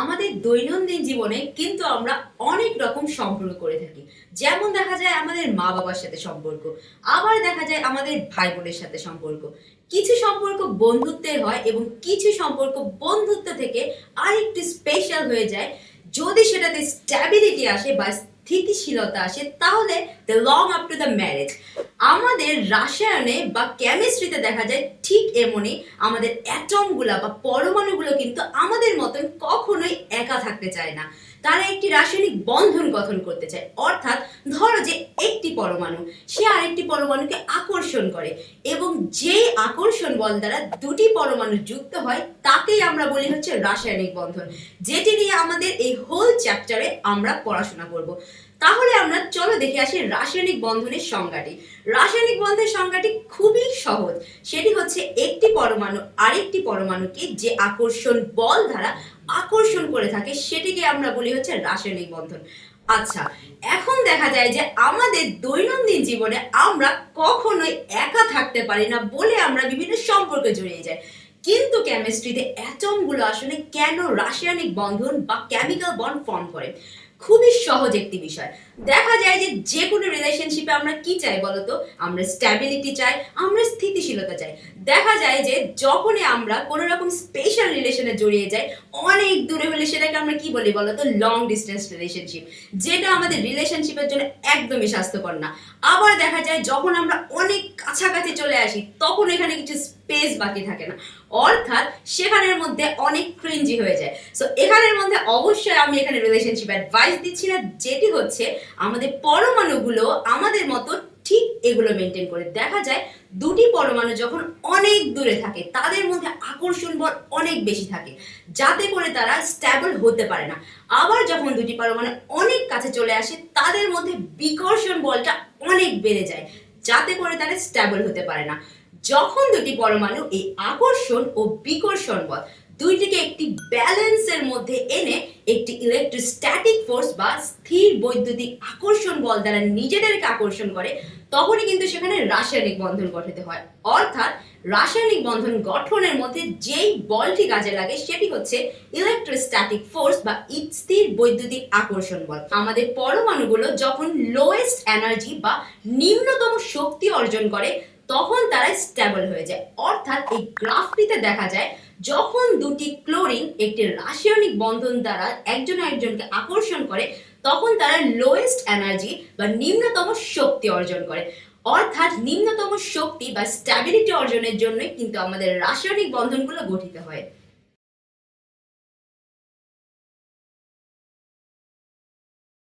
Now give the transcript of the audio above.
আমাদের দৈনন্দিন জীবনে কিন্তু আমরা অনেক রকম সম্পর্ক করে থাকি। যেমন দেখা যায় আমাদের মা বাবার সাথে সম্পর্ক, আবার দেখা যায় আমাদের ভাই বোনের সাথে সম্পর্ক। কিছু সম্পর্ক বন্ধুত্বের হয় এবং কিছু সম্পর্ক বন্ধুত্ব থেকে আরেকটু স্পেশাল হয়ে যায়। যদি সেটাতে স্ট্যাবিলিটি আসে বা স্থিতিশীলতা আসে, তাহলে the long up to the marriage আমাদের রাসায়নে বা কেমিস্ট্রিতে দেখা যায় ঠিক এমনই আমাদের অ্যাটমগুলা বা পরমাণুগুলো কিন্তু আমাদের মতন কখনোই একা থাকতে চায় না। তারা একটি রাসায়নিক বন্ধন গঠন করতে চায়। অর্থাৎ ধরো যে পরমাণু, সে আরেকটি পরমাণুকে আকর্ষণ করে এবং যেই আকর্ষণ বল দ্বারা দুটি পরমাণু যুক্ত হয়, তাকেই আমরা বলি হচ্ছে রাসায়নিক বন্ধন, যেটি নিয়ে আমাদের এই হোল চ্যাপ্টারে আমরা পড়াশোনা করব। তাহলে আমরা চলো দেখে আসি রাসায়নিক বন্ধনের সংজ্ঞাটি। রাসায়নিক বন্ধনের সংজ্ঞাটি খুবই সহজ। সেটি হচ্ছে একটি পরমাণু আরেকটি পরমাণুকে যে আকর্ষণ বল দ্বারা আকর্ষণ করে থাকে, সেটিকে আমরা বলি হচ্ছে রাসায়নিক বন্ধন। আচ্ছা এখন দেখা যায় যে আমাদের দৈনন্দিন জীবনে আমরা কখনোই একা থাকতে পারি না বলে আমরা বিভিন্ন সম্পর্কে জড়িয়ে যাই। কিন্তু কেমিস্ট্রিতে অ্যাটমগুলো আসলে কেন রাসায়নিক বন্ধন বা কেমিক্যাল বন্ড ফর্ম করে? খুবই সহজ একটি বিষয়। দেখা যায় যে যে কোনো রিলেশনশিপে আমরা কি চাই বলতো? আমরা স্ট্যাবিলিটি চাই, আমরা স্থিতিশীলতা চাই। দেখা যায় যে যখনই আমরা কোনো রকম স্পেশাল রিলেশনে জড়িয়ে যাই, অনেক দূরে হলে সেটাকে আমরা কি বলি বলতো? লং ডিস্টেন্স রিলেশনশিপ যেটা আমাদের রিলেশনশিপের জন্য একদমই স্বাস্থ্যকর না। আবার দেখা যায় যখন আমরা অনেক কাছাকাছি চলে আসি, তখন এখানে কিছু বাকি থাকে না। অর্থাৎ সেখানের মধ্যে অনেক ক্রিঞ্জি হয়ে যায়। সো এখানের মধ্যে অবশ্যই আমি এখানে রিলেশনশিপ অ্যাডভাইস দিচ্ছি না, যেটি হচ্ছে আমাদের পরমাণুগুলো আমাদের মতো ঠিক এগুলো মেনটেন করে। দেখা যায় দুটি পরমাণু যখন অনেক দূরে থাকে, তাদের মধ্যে আকর্ষণ বল অনেক বেশি থাকে, যাতে করে তারা স্ট্যাবল হতে পারে না। আবার যখন দুটি পরমাণু অনেক কাছে চলে আসে, তাদের মধ্যে বিকর্ষণ বলটা অনেক বেড়ে যায়, যাতে করে তারা স্ট্যাবল হতে পারে না। যখন দুটি পরমাণু এই আকর্ষণ ও বিকর্ষণ বল দুইটিকে একটি ব্যালেন্সের মধ্যে এনে একটি ইলেকট্রোস্ট্যাটিক ফোর্স বা স্থির বৈদ্যুতিক আকর্ষণ বল দ্বারা নিজেদেরকে আকর্ষণ করে, তখনই কিন্তু সেখানে রাসায়নিক বন্ধন গঠিত হয়। অর্থাৎ রাসায়নিক বন্ধন গঠনের মধ্যে যেই বলটি কাজে লাগে সেটি হচ্ছে ইলেকট্রোস্ট্যাটিক ফোর্স বা স্থির বৈদ্যুতিক আকর্ষণ বল। আমাদের পরমাণুগুলো যখন লোয়েস্ট এনার্জি বা নিম্নতম শক্তি অর্জন করে তখন তারা স্ট্যাবল হয়ে যায়। অর্থাৎ এই গ্রাফটিতে দেখা যায়, যখন দুটি ক্লোরিন একটি রাসায়নিক বন্ধন দ্বারা একজন একজনকে আকর্ষণ করে, তখন তারা লোয়েস্ট এনার্জি বা নিম্নতম শক্তি অর্জন করে। অর্থাৎ নিম্নতম শক্তি বা স্ট্যাবিলিটি অর্জনের জন্যই কিন্তু আমাদের রাসায়নিক বন্ধনগুলো গঠিত হয়।